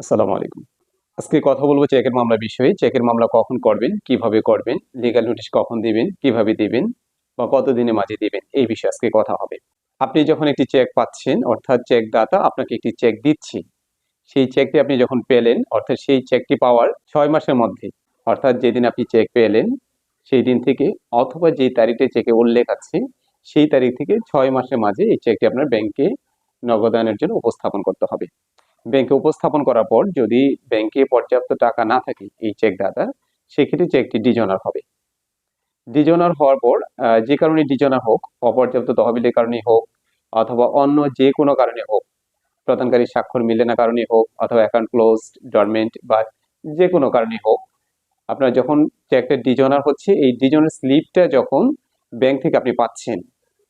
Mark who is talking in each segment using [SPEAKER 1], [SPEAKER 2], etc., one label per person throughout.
[SPEAKER 1] আসসালামু আলাইকুম। আজকে কথা বলব চেকের মামলা বিষয়ে। চেকের মামলা কখন করবেন, কীভাবে করবেন লিগ্যাল নোটিশ কখন দিবেন, কীভাবে দিবেন বা কতদিনের মাঝে দিবেন, এই বিষয়ে আজকে কথা হবে। আপনি যখন একটি চেক পাচ্ছেন, অর্থাৎ চেক দাতা আপনাকে একটি চেক দিচ্ছে, সেই চেকটি আপনি যখন পেলেন, অর্থাৎ সেই চেকটি পাওয়ার ছয় মাসের মধ্যে, অর্থাৎ যেদিন আপনি চেক পেলেন, সেই দিন থেকে অথবা যেই তারিখে চেকে উল্লেখ আছে, সেই তারিখ থেকে ছয় মাসের মাঝে এই চেকটি আপনার ব্যাংকে নগদায়নের জন্য উপস্থাপন করতে হবে। ব্যাংকে উপস্থাপন করার পর যদি ব্যাংকে পর্যাপ্ত টাকা না থাকে এই চেক দাতার সেক্ষেত্রে চেকটি ডিজনার হবে। ডিজনার হওয়ার পর যে কারণে ডিজনার হোক, অপর্যাপ্ত তহবিলের কারণে হোক, অথবা অন্য যে কোনো কারণে হোক প্রদানকারী স্বাক্ষর মিলে না কারণে হোক, অথবা অ্যাকাউন্ট ক্লোজ ডরমেন্ট বা যে কোনো কারণে হোক, আপনার যখন চেকটা ডিজনার হচ্ছে, এই ডিজনার স্লিপটা যখন ব্যাংক থেকে আপনি পাচ্ছেন,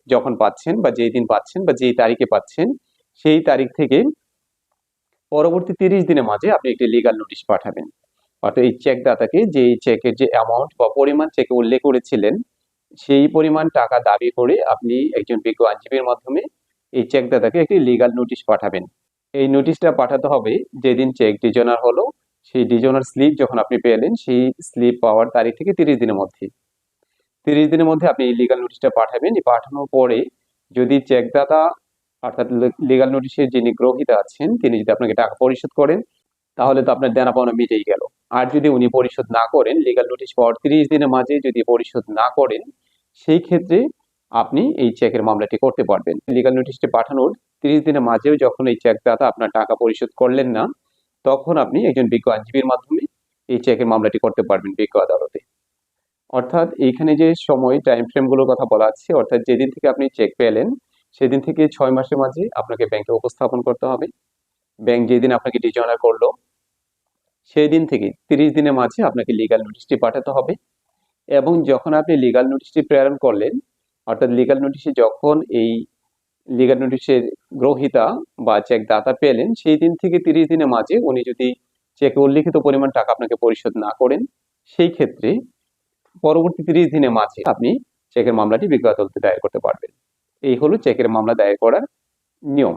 [SPEAKER 1] যখন পাচ্ছেন বা যেই দিন পাচ্ছেন বা যেই তারিখে পাচ্ছেন, সেই তারিখ থেকে পরবর্তী তিরিশ দিনের মাঝে আপনি একটি লিগাল নোটিশ পাঠাবেন। অর্থাৎ এই চেক দাতাকে যে চেকের যে অ্যামাউন্ট বা পরিমাণ চেকে উল্লেখ করেছিলেন, সেই পরিমাণ টাকা দাবি করে আপনি একজন বিজ্ঞ আইনজীবীর মাধ্যমে এই চেক দাতাকে একটি লিগাল নোটিশ পাঠাবেন। এই নোটিশটা পাঠাতে হবে যেদিন চেক ডিজনার হলো, সেই ডিজনার স্লিপ যখন আপনি পেলেন, সেই স্লিপ পাওয়ার তারিখ থেকে তিরিশ দিনের মধ্যে। তিরিশ দিনের মধ্যে আপনি এই লিগাল নোটিশটা পাঠাবেন। পাঠানোর পরে যদি চেকদাতা অর্থাৎ লিগাল নোটিশের যিনি গ্রহীতা আছেন, তিনি যদি আপনাকে টাকা পরিশোধ করেন, তাহলে তো আপনার দেনা পাওনা মিটেই গেল। আর যদি উনি পরিশোধ না করেন লিগাল নোটিশ পাওয়ার তিরিশ দিনের মাঝে যদি পরিশোধ না করেন, সেই ক্ষেত্রে আপনি এই চেকের মামলাটি করতে পারবেন। লিগাল নোটিশটি পাঠানোর তিরিশ দিনের মাঝেও যখন এই চেকদাতা আপনার টাকা পরিশোধ করলেন না, তখন আপনি একজন বিজ্ঞ আইনজীবীর মাধ্যমে এই চেকের মামলাটি করতে পারবেন বিজ্ঞ আদালতে। অর্থাৎ এইখানে যে সময় টাইম ফ্রেমগুলোর কথা বলা আছে, অর্থাৎ যেদিন থেকে আপনি চেক পেলেন সেদিন থেকে ছয় মাসের মাঝে আপনাকে ব্যাংকে উপস্থাপন করতে হবে। ব্যাংক যেদিন আপনাকে ডিজনার করল সেই দিন থেকে তিরিশ দিনের মাঝে আপনাকে লিগাল নোটিশটি পাঠাতে হবে এবং যখন আপনি লিগাল নোটিশটি প্রেরণ করলেন, অর্থাৎ লিগাল নোটিশে যখন এই লিগাল নোটিশের গ্রহীতা বা চেক দাতা পেলেন, সেই দিন থেকে তিরিশ দিনের মাঝে উনি যদি চেকে উল্লিখিত পরিমাণ টাকা আপনাকে পরিশোধ না করেন, সেই ক্ষেত্রে পরবর্তী তিরিশ দিনের মাঝে আপনি চেকের মামলাটি বিজ্ঞ দায়ের করতে পারবেন। এই হলো চেকের মামলা দায়ের করার নিয়ম।